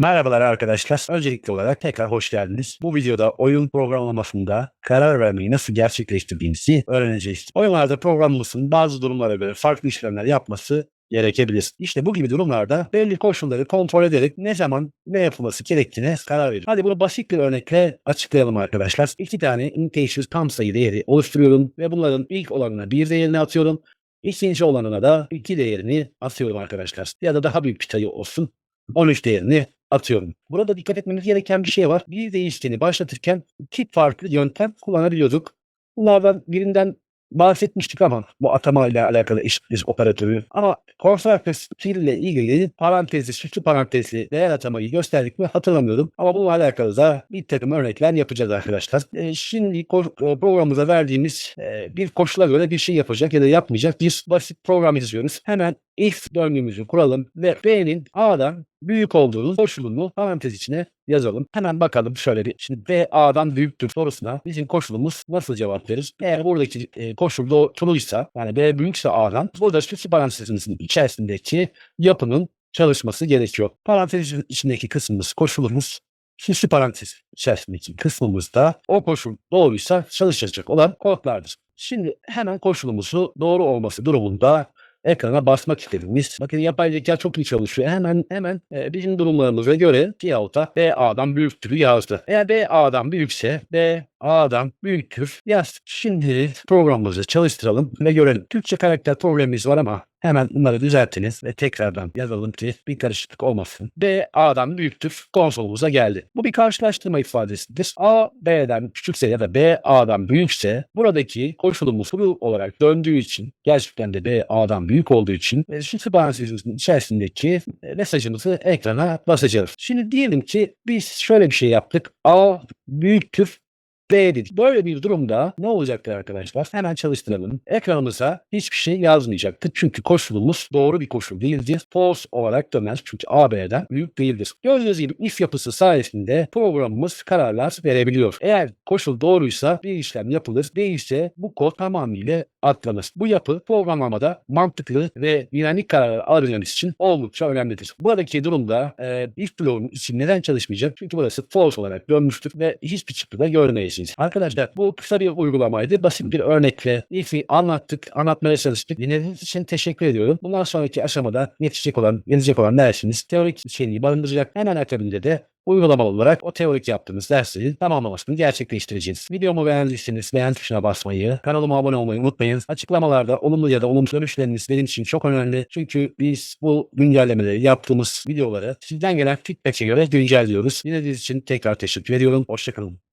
Merhabalar arkadaşlar. Öncelikli olarak tekrar hoş geldiniz. Bu videoda oyun programlamasında karar vermeyi nasıl gerçekleştirdiğinizi öğreneceğiz. Oyunlarda programımızın bazı durumlara göre farklı işlemler yapması gerekebilir. İşte bu gibi durumlarda belli koşulları kontrol ederek ne zaman ne yapılması gerektiğine karar verin. Hadi bunu basit bir örnekle açıklayalım arkadaşlar. İki tane integer tam sayı değeri oluşturuyorum ve bunların ilk olanına bir değerini atıyorum. İkinci olanına da iki değerini atıyorum arkadaşlar. Ya da daha büyük bir sayı olsun. 13 değerini atıyorum. Burada dikkat etmemiz gereken bir şey var. Bir değişkeni başlatırken iki farklı yöntem kullanabiliyorduk. Bunlardan birinden bahsetmiştik ama bu atama ile alakalı eşitlik operatörü. Ama konserve ile ilgili parantezli, süslü parantezli değer atamayı gösterdik mi hatırlamıyorum. Ama bununla alakalı da bir takım örnekler yapacağız arkadaşlar. Ee, şimdi e, programımıza verdiğimiz e, bir koşula göre bir şey yapacak ya da yapmayacak bir basit program yazıyoruz. Hemen if döngümüzü kuralım ve b'nin a'dan büyük olduğunu koşulunu parantez içine yazalım. Hemen bakalım şöyle bir. Şimdi B A'dan büyüktür sorusuna bizim koşulumuz nasıl cevap verir? Eğer buradaki e, koşul doğruysa yani B büyükse A'dan burada süslü parantezimizin içerisindeki yapının çalışması gerekiyor. Parantezin içindeki kısmımız koşulumuz süslü parantez içerisindeki kısmımızda o koşul doğruysa çalışacak olan kodlardır. Şimdi hemen koşulumuzu doğru olması durumunda ekrana basmak istediğimiz. Bakın yapay zeka çok iyi çalışıyor. Hemen hemen e, bizim durumlarımıza göre Piyauta B A'dan büyüktür yazdı. Eğer B A'dan büyükse B A'dan büyüktür yaz. Şimdi programımızı çalıştıralım ve görelim. Türkçe karakter problemimiz var ama hemen bunları düzeltiniz ve tekrardan yazalım ki bir karışıklık olmasın. B A'dan büyüktür konsolumuza geldi. Bu bir karşılaştırma ifadesidir. A B'den küçükse ya da B A'dan büyükse buradaki koşulumuz true olarak döndüğü için gerçekten de B A'dan büyük olduğu için şu parantezimizin içerisindeki mesajımızı ekrana basacağız. Şimdi diyelim ki biz şöyle bir şey yaptık. A büyüktür B dedik. Böyle bir durumda ne olacaktır arkadaşlar? Hemen çalıştıralım. Ekranımıza hiçbir şey yazmayacaktır. Çünkü koşulumuz doğru bir koşul değildir. False olarak döner. Çünkü A B'den büyük değildir. Gördüğünüz gibi if yapısı sayesinde programımız kararlar verebiliyor. Eğer koşul doğruysa bir işlem yapılır. Değilse bu kod tamamıyla atlanır. Bu yapı programlamada mantıklı ve güvenlik kararı alabilmemiz için oldukça önemlidir. Buradaki durumda e, if bloğun için neden çalışmayacak? Çünkü burası false olarak dönmüştür ve hiçbir çıktı da görmeyeceğiz. Arkadaşlar bu kısa bir uygulamaydı. Basit bir örnekle if'i anlattık, anlatmaya çalıştık. Dinlediğiniz için teşekkür ediyorum. Bundan sonraki aşamada yetişecek olan, gelecek olan dersiniz teorik içeriği barındıracak. Hemen akabinde de uygulamalı olarak o teorik yaptığımız dersleri tamamlamasını gerçekleştireceğiz. Videomu beğendiyseniz beğen tuşuna basmayı, kanalıma abone olmayı unutmayın. Açıklamalarda olumlu ya da olumsuz görüşleriniz benim için çok önemli. Çünkü biz bu güncellemeleri yaptığımız videoları sizden gelen feedback'e göre güncelliyoruz. Dinlediğiniz için tekrar teşekkür ediyorum. Hoşçakalın.